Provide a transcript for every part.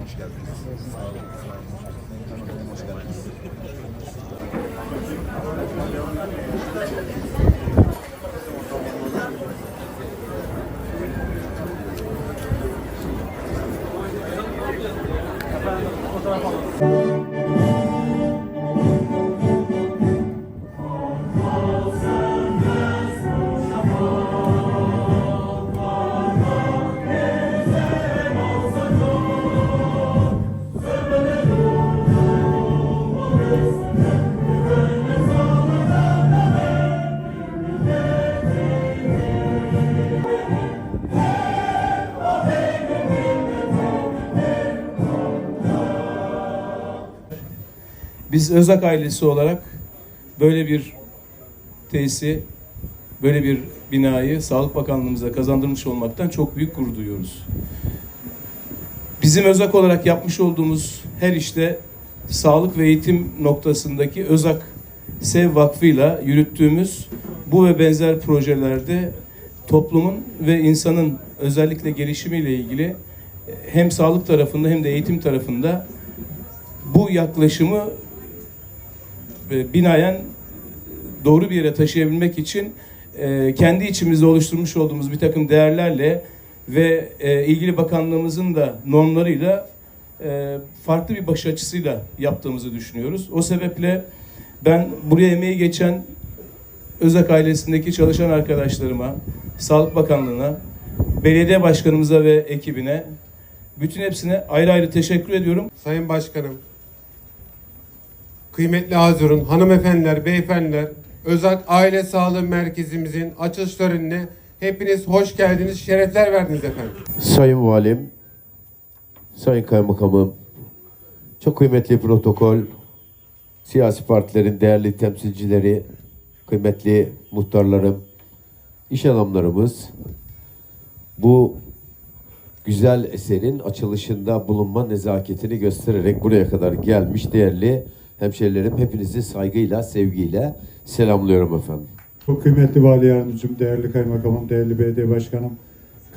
Hoş geldiniz. Biz Özak ailesi olarak böyle bir tesisi, böyle bir binayı Sağlık Bakanlığımıza kazandırmış olmaktan çok büyük gurur duyuyoruz. Bizim Özak olarak yapmış olduğumuz her işte sağlık ve eğitim noktasındaki Özak Sev Vakfı'yla yürüttüğümüz bu ve benzer projelerde toplumun ve insanın özellikle gelişimiyle ilgili hem sağlık tarafında hem de eğitim tarafında bu yaklaşımı e, binaen doğru bir yere taşıyabilmek için e, kendi içimizde oluşturmuş olduğumuz bir takım değerlerle ve e, ilgili bakanlığımızın da normlarıyla e, farklı bir bakış açısıyla yaptığımızı düşünüyoruz. O sebeple ben buraya emeği geçen Özak ailesindeki çalışan arkadaşlarıma, Sağlık Bakanlığı'na, belediye başkanımıza ve ekibine, bütün hepsine ayrı ayrı teşekkür ediyorum. Sayın Başkanım, kıymetli Hazırun, hanımefendiler, beyefendiler, Özak Aile Sağlığı Merkezimizin açılış törenine hepiniz hoş geldiniz, şerefler verdiniz efendim. Sayın Valim, Sayın Kaymakamım, çok kıymetli protokol, siyasi partilerin değerli temsilcileri, kıymetli muhtarlarım, iş adamlarımız, bu güzel eserin açılışında bulunma nezaketini göstererek buraya kadar gelmiş değerli hemşerilerim hepinizi saygıyla, sevgiyle selamlıyorum efendim. Çok kıymetli Vali Yardımcım, değerli Kaymakamım, değerli Belediye Başkanım,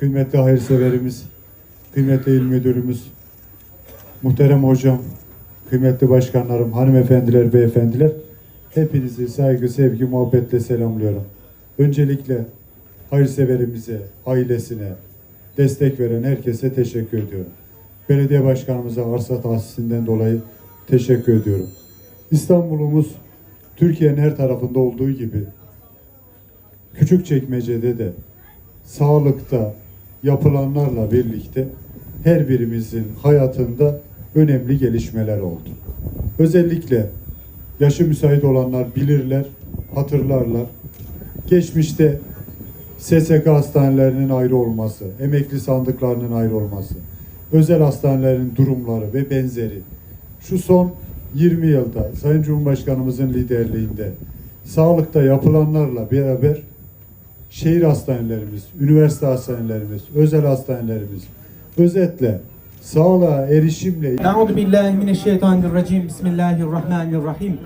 kıymetli hayırseverimiz, kıymetli il müdürümüz, muhterem hocam, kıymetli başkanlarım, hanımefendiler, beyefendiler, hepinizi saygı, sevgi, muhabbetle selamlıyorum. Öncelikle hayırseverimize, ailesine, destek veren herkese teşekkür ediyorum. Belediye başkanımıza arsa tahsisinden dolayı teşekkür ediyorum. İstanbul'umuz Türkiye'nin her tarafında olduğu gibi Küçükçekmece'de de sağlıkta yapılanlarla birlikte her birimizin hayatında önemli gelişmeler oldu. Özellikle yaşı müsait olanlar bilirler, hatırlarlar. Geçmişte SSK hastanelerinin ayrı olması, emekli sandıklarının ayrı olması, özel hastanelerin durumları ve benzeri. Şu son 20 yılda Sayın Cumhurbaşkanımızın liderliğinde sağlıkta yapılanlarla beraber şehir hastanelerimiz, üniversite hastanelerimiz, özel hastanelerimiz özetle sağlığa erişimle Euzu billahi mineşşeytanirracim. Bismillahirrahmanirrahim.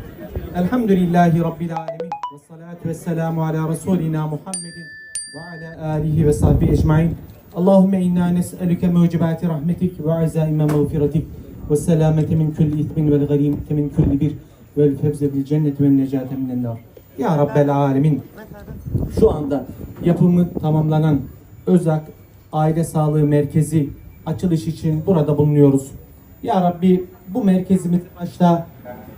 Elhamdülillahi rabbil alamin. Ves salatu vesselamu ala rasulina Muhammedin ve ala alihi ve sahbihi ecmaîn. Allahumme inna nes'eluke mucibati rahmetik ve azaime mağfiretik ve selamete min külli itmin vel garimete min külli bir vel fevze bil cennet ve necate minen nar. Ya Rabbel alemin şu anda yapımı tamamlanan Özak Aile Sağlığı Merkezi açılış için burada bulunuyoruz. Ya Rabbi bu merkezimiz başta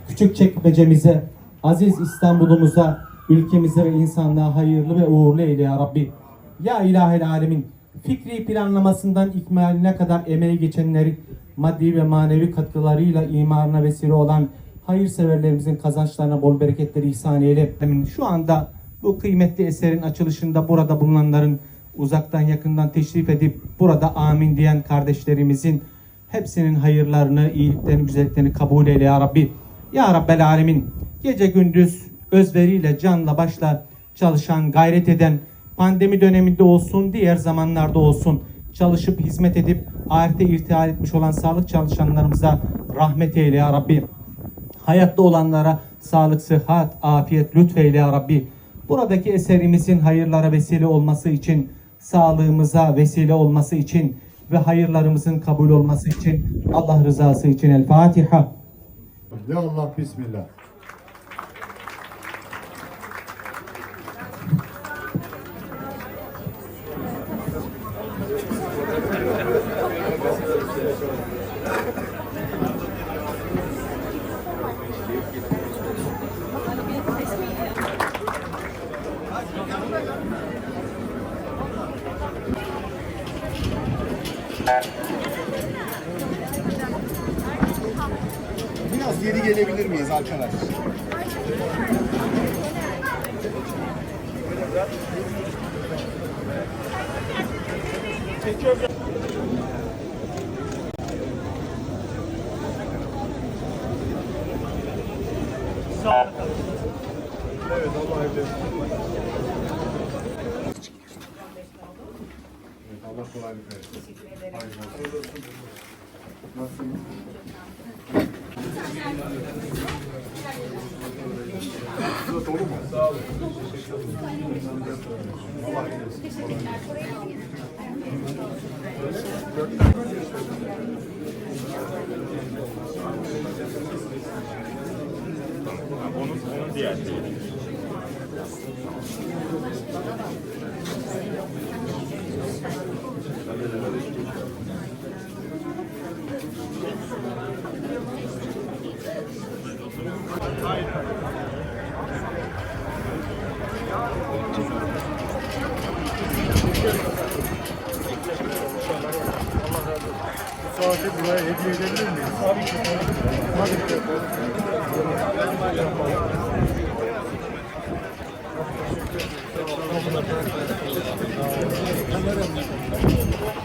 küçük çekmecemize, aziz İstanbul'umuza, ülkemize ve insanlığa hayırlı ve uğurlu eyle ya Rabbi. Ya İlahel Alemin fikri planlamasından ikmaline kadar emeği geçenleri maddi ve manevi katkılarıyla imarına vesile olan hayırseverlerimizin kazançlarına bol bereketleri ihsan eyle. Şu anda bu kıymetli eserin açılışında burada bulunanların uzaktan yakından teşrif edip burada amin diyen kardeşlerimizin hepsinin hayırlarını, iyiliklerini, güzelliklerini kabul eyle ya Rabbi. Ya Rabbel Alemin gece gündüz özveriyle canla başla çalışan, gayret eden, pandemi döneminde olsun, diğer zamanlarda olsun çalışıp hizmet edip ahirete irtihal etmiş olan sağlık çalışanlarımıza rahmet eyle ya Rabbi. Hayatta olanlara sağlık, sıhhat, afiyet lütfeyle ya Rabbi. buradaki eserimizin hayırlara vesile olması için, sağlığımıza vesile olması için ve hayırlarımızın kabul olması için Allah rızası için El Fatiha. Ya Allah Bismillah. Gelebilir miyiz arkadaş? Allah kolaylık versin. Hayırlı olsun. Nasılsınız? Kızılat olur mu? Sağ olun. Teşekkürler. Onun, onun diğer Aynen. saati buraya hediye edebilir miyiz? Tabii ki. Tabii ki.